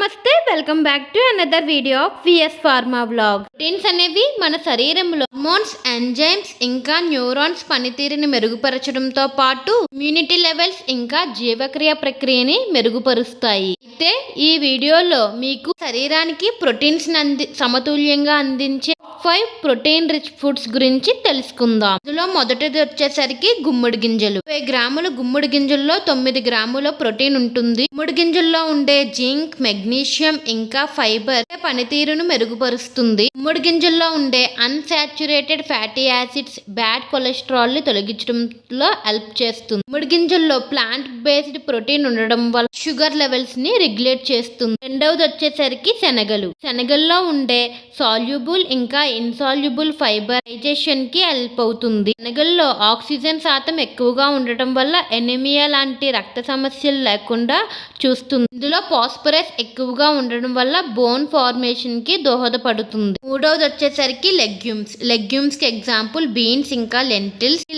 నమస్తే welcome back to another video of VS pharma blog proteins అనేవి మన శరీరంలో హార్మోన్స్ ఎంజైమ్స్ ఇంకా న్యూరాన్స్ పనితీరుని మెరుగుపరచడంతో పాటు ఇమ్యూనిటీ లెవెల్స్ ఇంకా జీవక్రియ ప్రక్రియని మెరుగుపరుస్తాయి. అయితే ఈ వీడియోలో మీకు శరీరానికి ప్రోటీన్స్ అంది సమతుల్యంగా అందించే ఫైవ్ ప్రోటీన్ రిచ్ ఫుడ్స్ గురించి తెలుసుకుందాం. ఇందులో మొదటిది వచ్చేసరికి గుమ్మడి గింజలు. ఇరవై గ్రాముల గుమ్మడి గింజల్లో తొమ్మిది గ్రాముల ప్రోటీన్ ఉంటుంది. గుమ్మడి గింజల్లో ఉండే జింక్ మెగ్నీషియం ఇంకా ఫైబర్ పనితీరును మెరుగుపరుస్తుంది. గుమ్మడి గింజల్లో ఉండే అన్సాచురేటెడ్ ఫ్యాటీ యాసిడ్స్ బ్యాడ్ కొలెస్ట్రాల్ని తొలగించడంలో హెల్ప్ చేస్తుంది. గుమ్మడి గింజల్లో ప్లాంట్ బేస్డ్ ప్రోటీన్ ఉండడం వల్ల షుగర్ లెవెల్స్ని రెగ్యులేట్ చేస్తుంది. రెండవది వచ్చేసరికి శనగలు. శనగల్లో ఉండే సాల్యుబుల్ ఇంకా ఇన్సాల్యుబుల్ ఫైబర్కి హెల్ప్ అవుతుంది. శనగల్లో ఆక్సిజన్ శాతం ఎక్కువగా ఉండటం వల్ల ఎనిమియా లాంటి రక్త సమస్యలు లేకుండా చూస్తుంది. ఇందులో పాస్పరస్ ఎక్కువగా ఉండడం వల్ల బోన్ ఫార్మేషన్కి దోహదపడుతుంది. మూడవది వచ్చేసరికి లెగ్యూమ్స్. లెగ్యూమ్స్కి ఎగ్జాంపుల్ బీన్స్ ఇంకా లెంటిల్స్. ఈ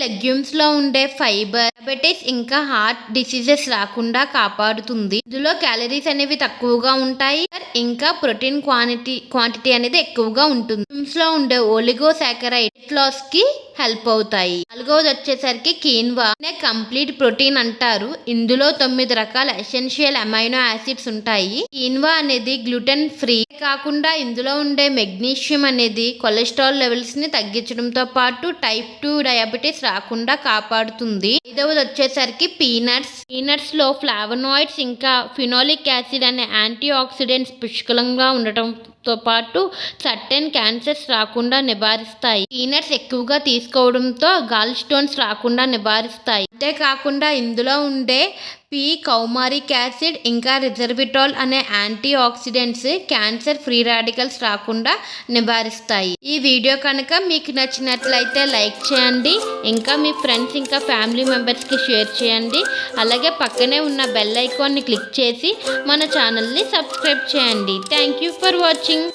లో ఉండే ఫైబర్ డయాబెటీస్ ఇంకా హార్ట్ డిసీజెస్ రాకుండా కాపాడుతుంది. ఇందులో క్యాలరీస్ అనేవి తక్కువగా ఉంటాయి. ఇంకా ప్రోటీన్ క్వాంటిటీ క్వాంటిటీ అనేది ఎక్కువగా ఉంటుంది. లో ఉండే ఒలిగో సాకరైడ్ లాస్కి హెల్ప్ అవుతాయి. నాలుగవది వచ్చేసరికి కీన్వా అనే కంప్లీట్ ప్రోటీన్ అంటారు. ఇందులో తొమ్మిది రకాల ఎసెన్షియల్ అమైనో యాసిడ్స్ ఉంటాయి. కీన్వా అనేది గ్లూటెన్ ఫ్రీ. కాకుండా ఇందులో ఉండే మెగ్నీషియం అనేది కొలెస్ట్రాల్ లెవెల్స్ని తగ్గించడంతో పాటు టైప్ టూ డయాబెటీస్ రాకుండా కాపాడుతుంది. ఐదవది వచ్చేసరికి పీనట్స్. పీనట్స్లో ఫ్లావనాయిడ్స్ ఇంకా ఫినోలిక్ యాసిడ్ అనే యాంటీ ఆక్సిడెంట్స్ పుష్కలంగా ఉండటం తో పాటు సర్టెన్ క్యాన్సర్స్ రాకుండా నివారిస్తాయి. పీనట్స్ ఎక్కువగా తీసుకోవడంతో గాల్ స్టోన్స్ రాకుండా నివారిస్తాయి. అంతేకాకుండా ఇందులో ఉండే పి కౌమారిక్ యాసిడ్ ఇంకా రిజర్విటాల్ అనే antioxidants cancer free radicals రాకుండా నివారిస్తాయి. ఈ వీడియో కనుక మీకు నచ్చినట్లయితే లైక్ చేయండి. ఇంకా మీ ఫ్రెండ్స్ ఇంకా ఫ్యామిలీ మెంబర్స్కి షేర్ చేయండి. అలాగే పక్కనే ఉన్న బెల్ ఐకాన్ని క్లిక్ చేసి మన ఛానల్ని సబ్స్క్రైబ్ చేయండి. Thank you for watching.